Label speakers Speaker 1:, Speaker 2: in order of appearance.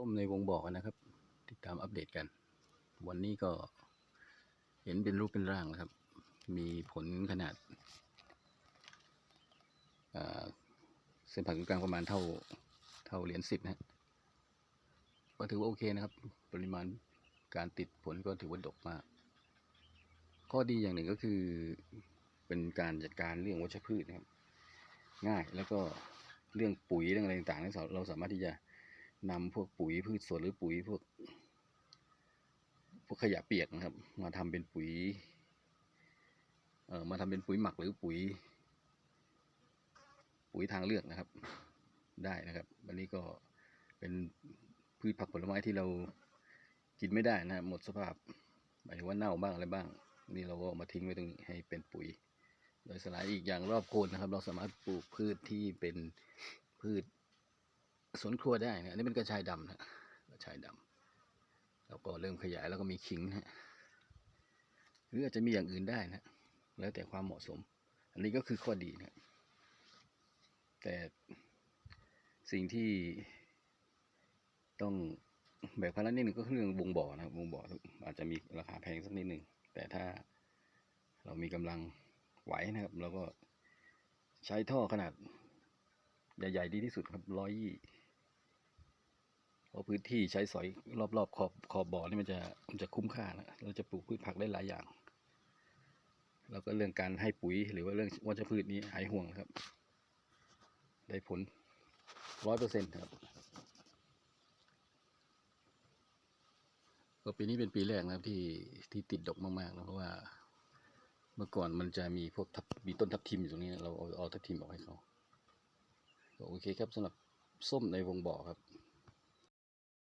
Speaker 1: ส้มในวงบอกกันนะครับ ติดตามอัปเดตกัน วันนี้ก็เห็นเป็นรูปเป็นร่างนะครับ มีผลขนาดเส้นผ่านศูนย์กลางประมาณเท่าเท่าเหรียญสิบนะก็ถือว่าโอเคนะครับ ปริมาณการติดผลก็ถือว่าดกมาก ข้อดีอย่างหนึ่งก็คือเป็นการจัดการเรื่องวัชพืชนะครับ ง่ายแล้วก็เรื่องปุ๋ยเรื่องอะไรต่างๆเราสามารถที่จะ นำพวกปุ๋ยพืชสวนหรือปุ๋ยพวก พวกขยะเปียกนะครับ มาทำเป็นปุ๋ยเอ่อมาทำเป็นปุ๋ยหมักหรือปุ๋ย ปุ๋ยทางเลือกนะครับ ได้นะครับวันนี้ก็เป็นพืชผักผลไม้ที่เรากินไม่ได้นะหมดสภาพหมายถึงว่าเน่าบ้างอะไรบ้าง นี่เราก็มาทิ้งไว้ตรงนี้ให้เป็นปุ๋ย โดยสลายอีกอย่างรอบโคนนะครับ เราสามารถปลูกพืชที่เป็นพืช สวนครัวได้นะอันนี้เป็นกระชายดำนะกระชายดำแล้วก็เริ่มขยายแล้วก็มีขิงนะหรืออาจจะมีอย่างอื่นได้นะแล้วแต่ความเหมาะสม อันนี้ก็คือข้อดีนะแต่สิ่งที่ต้องแบกภาระนิดหนึ่งก็คือเรื่องวงบ่อนะบวงบ่ออาจจะมีราคาแพงสักนิดหนึ่งแต่ถ้าเรามีกำลังไหวนะครับ เราก็ใช้ท่อขนาด ใหญ่ ๆ ดีที่สุดครับร้อยยี่ เพราะพื้นที่ใช้สอยรอบๆขอบขอบบ่อนี่มันจะมันจะคุ้มค่านะเราจะปลูกพืชผักได้หลายอย่าง แล้วก็เรื่องการให้ปุ๋ยหรือว่าเรื่องวัชพืชนี้หายห่วงครับ ได้ผลร้อยเปอร์เซ็นต์ครับก็ปีนี้เป็นปีแรกนะครับที่ที่ติดดกมากๆนะเพราะว่าเมื่อก่อนมันจะมีพวกทับมีต้นทับทิมอยู่ตรงนี้ เราเอาเอาทับทิมออกให้เขาโอเคครับสำหรับส้มในวงบ่อครับ